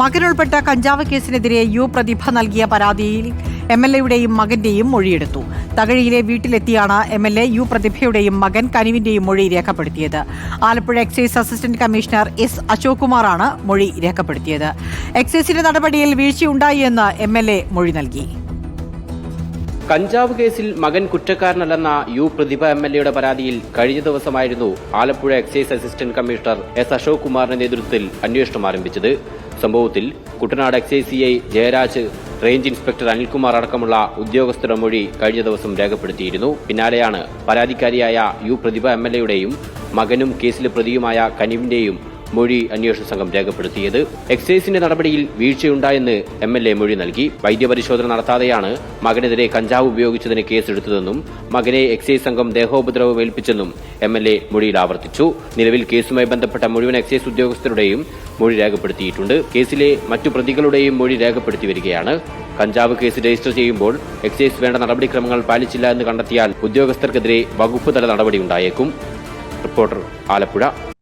മകനുൾപ്പെട്ട കഞ്ചാവ് കേസിനെതിരെ യു പ്രതിഭ നൽകിയ പരാതിയിൽ എം എൽ എയുടെയും മകന്റെയും മൊഴിയെടുത്തു. തകഴിയിലെ വീട്ടിലെത്തിയാണ് എം എൽ എ യു പ്രതിഭയുടെയും മകൻ കനിവിന്റെയും മൊഴി രേഖപ്പെടുത്തിയത്. Alappuzha excise assistant commissioner S Ashok കുമാറാണ് മൊഴി രേഖപ്പെടുത്തിയത്. എക്സൈസിന്റെ നടപടിയിൽ വീഴ്ചയുണ്ടായി എന്ന് എം എൽ എ മൊഴി നൽകി. കഞ്ചാവ് കേസിൽ മകൻ കുറ്റക്കാരനല്ലെന്ന യു പ്രതിഭ എം എൽ എയുടെ പരാതിയിൽ കഴിഞ്ഞ ദിവസമായിരുന്നു Alappuzha excise assistant commissioner S Ashok കുമാറിന്റെ നേതൃത്വത്തിൽ അന്വേഷണം ആരംഭിച്ചത്. സംഭവത്തിൽ Kuttanad excise C I Jayaraj range inspector Anilkumar അടക്കമുള്ള ഉദ്യോഗസ്ഥരുടെ മൊഴി കഴിഞ്ഞ ദിവസം രേഖപ്പെടുത്തിയിരുന്നു. പിന്നാലെയാണ് പരാതിക്കാരിയായ യു പ്രതിഭ എം എൽ എയുടെയും മകനും കേസിലെ പ്രതിയുമായ കനിവിന്റെയും മൊഴി അന്വേഷണ സംഘം രേഖപ്പെടുത്തിയത്. എക്സൈസിന്റെ നടപടിയിൽ വീഴ്ചയുണ്ടായെന്ന് എം എൽ എ മൊഴി നൽകി. വൈദ്യപരിശോധന നടത്താതെയാണ് മകനെതിരെ കഞ്ചാവ് ഉപയോഗിച്ചതിന് കേസെടുത്തതെന്നും മകനെ എക്സൈസ് സംഘം ദേഹോപദ്രവം ഏൽപ്പിച്ചെന്നും എം എൽ എ മൊഴിയിൽ ആവർത്തിച്ചു. നിലവിൽ കേസുമായി ബന്ധപ്പെട്ട മുഴുവൻ എക്സൈസ് ഉദ്യോഗസ്ഥരുടെയും മൊഴി രേഖപ്പെടുത്തിയിട്ടുണ്ട്. കേസിലെ മറ്റു പ്രതികളുടെയും മൊഴി രേഖപ്പെടുത്തി വരികയാണ്. കഞ്ചാവ് കേസ് രജിസ്റ്റർ ചെയ്യുമ്പോൾ എക്സൈസ് വേണ്ട നടപടിക്രമങ്ങൾ പാലിച്ചില്ല എന്ന് കണ്ടെത്തിയാൽ ഉദ്യോഗസ്ഥർക്കെതിരെ വകുപ്പ് തല നടപടി ഉണ്ടായേക്കും. റിപ്പോർട്ടർ ആലപ്പുഴ.